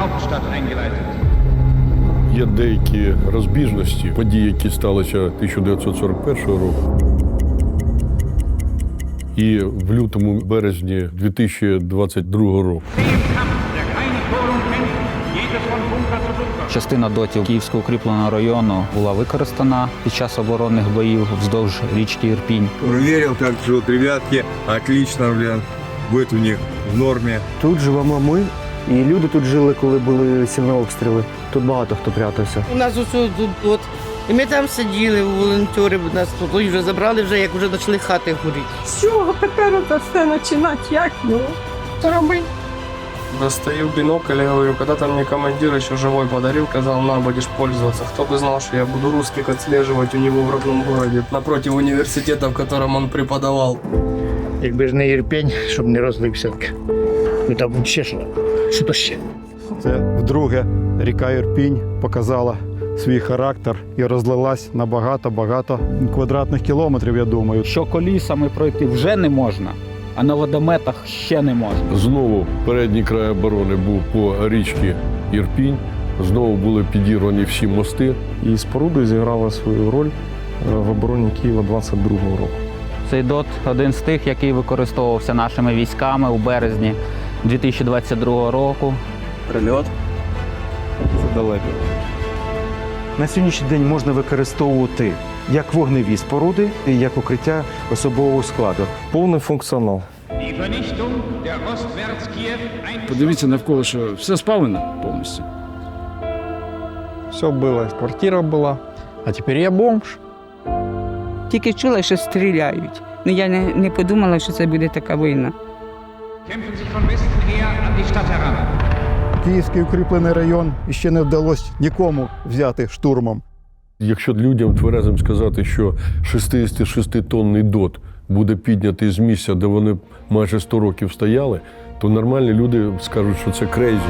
Hauptstadt eingeleitet. Є деякі розбіжності, події, які сталися 1941 року. І в лютому березні 2022 року. Частина дотів Київського укріпленого району була використана під час оборонних боїв вздовж річки Ірпінь. Проверил, как живут ребятки. Отлично, блин. Быт у них в норме. Тут живемо ми, і люди тут жили, коли були сильні обстріли. Тут багато хто прятався. У нас усе тут от. І ми там сиділи, волонтери нас тут і вже забрали, вже як вже почали хати горіти. З чого тепер це все починати? Як його робити? Достаю бинокль, я говорю, когда-то мне командир еще живой подарил, сказал, на, будешь пользоваться. Кто бы знал, что я буду русских отслеживать у него в родном городе, напротив университета, в котором он преподавал. Якби ж не Єрпень, щоб не розлився. Ну там ще що. Що то ще? Це вдруге ріка Ірпінь показала свій характер і розлилась на багато-багато квадратних кілометрів, я думаю. Що колісами пройти вже не можна, а на водометах ще не можна. Знову передній край оборони був по річці Ірпінь. Знову були підірвані всі мости. І споруда зіграла свою роль в обороні Києва 22-го року. Цей дот один з тих, який використовувався нашими військами у березні 2022 року. Прильот. Це далеко. На сьогоднішній день можна використовувати як вогневі споруди, і як укриття особового складу. Повний функціонал. Подивіться навколо, що все спалено повністю. Все було, квартира була. А тепер я бомж. Тільки чула, що стріляють. Ну я не, не подумала, що це буде така війна. Київський укріплений район ще не вдалося нікому взяти штурмом. Якщо людям тверезим сказати, що 66-тонний дот буде піднятий з місця, де вони майже 100 років стояли, то нормальні люди скажуть, що це крейзі.